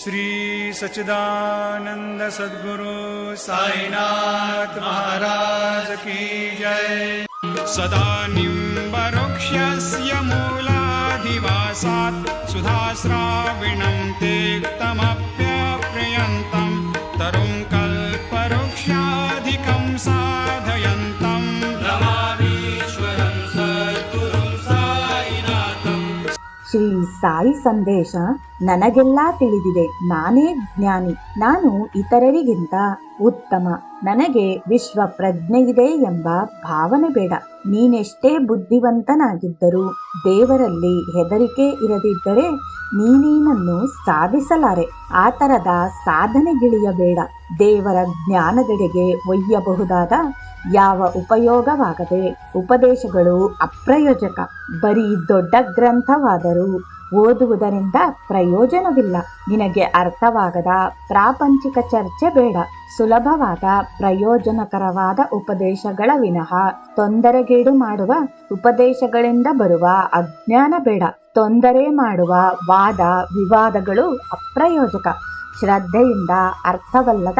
श्री सच्चिदानंद सद्गुरु साईनाथ महाराज की जय। सदा निम्बरुक्षस्य मूलाधिवासात् सुधास्राविणं तेक्तमप्यप्रियन्तं तरुं कल्पवृक्षाधिकं साधयन्तं ಶ್ರೀ ಸಾಯಿ ಸಂದೇಶ ನನಗೆಲ್ಲ ತಿಳಿದಿದೆ. ನಾನೇ ಜ್ಞಾನಿ. ನಾನು ಇತರರಿಗಿಂತ ಉತ್ತಮ. ನನಗೆ ವಿಶ್ವ ಪ್ರಜ್ಞೆ ಇದೆ ಎಂಬ ಭಾವನೆ ಬೇಡ. ನೀನೆಷ್ಟೇ ಬುದ್ಧಿವಂತನಾಗಿದ್ದರೂ ದೇವರಲ್ಲಿ ಹೆದರಿಕೆ ಇರದಿದ್ದರೆ ನೀನೇನನ್ನು ಸಾಧಿಸಲಾರೆ. ಆ ಥರದ ಸಾಧನೆಗಿಳಿಯಬೇಡ. ದೇವರ ಜ್ಞಾನದೆಡೆಗೆ ಒಯ್ಯಬಹುದಾದ ಯಾವ ಉಪಯೋಗವಾಗದೆ ಉಪದೇಶಗಳು ಅಪ್ರಯೋಜಕ, ಬರೀ ದೊಡ್ಡ ಗ್ರಂಥವಾದರೂ ಓದುವುದರಿಂದ ಪ್ರಯೋಜನವಿಲ್ಲ. ನಿನಗೆ ಅರ್ಥವಾಗದ ಪ್ರಾಪಂಚಿಕ ಚರ್ಚೆ ಬೇಡ. ಸುಲಭವಾದ, ಪ್ರಯೋಜನಕರವಾದ ಉಪದೇಶಗಳ ವಿನಃ ತೊಂದರೆಗೀಡು ಮಾಡುವ, ಉಪದೇಶಗಳಿಂದ ಬರುವ ಅಜ್ಞಾನ ಬೇಡ. ತೊಂದರೆ ಮಾಡುವ ವಾದ ವಿವಾದಗಳು ಅಪ್ರಯೋಜಕ. ಶ್ರದ್ಧೆಯಿಂದ ಅರ್ಥವಲ್ಲದ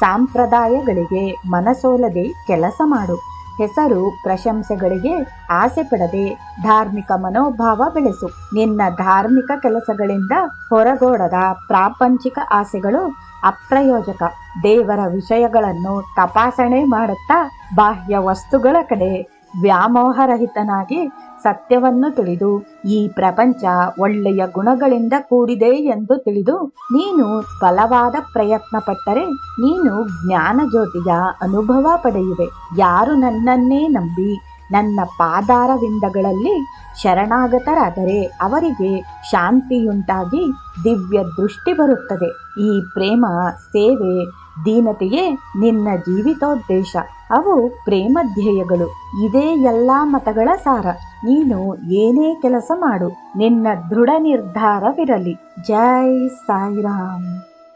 ಸಂಪ್ರದಾಯಗಳಿಗೆ ಮನಸೋಲದೆ ಕೆಲಸ ಮಾಡು. ಹೆಸರು ಪ್ರಶಂಸೆಗಳಿಗೆ ಆಸೆ ಪಡದೆ ಧಾರ್ಮಿಕ ಮನೋಭಾವ ಬೆಳೆಸು. ನಿನ್ನ ಧಾರ್ಮಿಕ ಕೆಲಸಗಳಿಂದ ಹೊರಗೋಡದ ಪ್ರಾಪಂಚಿಕ ಆಸೆಗಳು ಅಪ್ರಯೋಜಕ. ದೇವರ ವಿಷಯಗಳನ್ನು ತಪಾಸಣೆ ಮಾಡುತ್ತಾ ಬಾಹ್ಯ ವಸ್ತುಗಳ ಕಡೆ ವ್ಯಾಮೋಹರಹಿತನಾಗಿ ಸತ್ಯವನ್ನು ತಿಳಿದು, ಈ ಪ್ರಪಂಚ ಒಳ್ಳೆಯ ಗುಣಗಳಿಂದ ಕೂಡಿದೆ ಎಂದು ತಿಳಿದು, ನೀನು ಬಲವಾದ ಪ್ರಯತ್ನ ಪಟ್ಟರೆ ನೀನು ಜ್ಞಾನ ಜ್ಯೋತಿಯ ಅನುಭವ ಪಡೆಯುವೆ. ಯಾರು ನನ್ನನ್ನೇ ನಂಬಿ ನನ್ನ ಪಾದಾರವಿಂದಗಳಲ್ಲಿ ಶರಣಾಗತರಾದರೆ ಅವರಿಗೆ ಶಾಂತಿಯುಂಟಾಗಿ ದಿವ್ಯ ದೃಷ್ಟಿ ಬರುತ್ತದೆ. ಈ ಪ್ರೇಮ, ಸೇವೆ, ದೀನತೆಯೇ ನಿನ್ನ ಜೀವಿತೋದ್ದೇಶ. ಅವು ಪ್ರೇಮಧ್ಯೇಯಗಳು. ಇದೇ ಎಲ್ಲ ಮತಗಳ ಸಾರ. ನೀನು ಏನೇ ಕೆಲಸ ಮಾಡು. ನಿನ್ನ ದೃಢ ನಿರ್ಧಾರವಿರಲಿ. ಜೈ ಸಾಯಿರಾಮ್.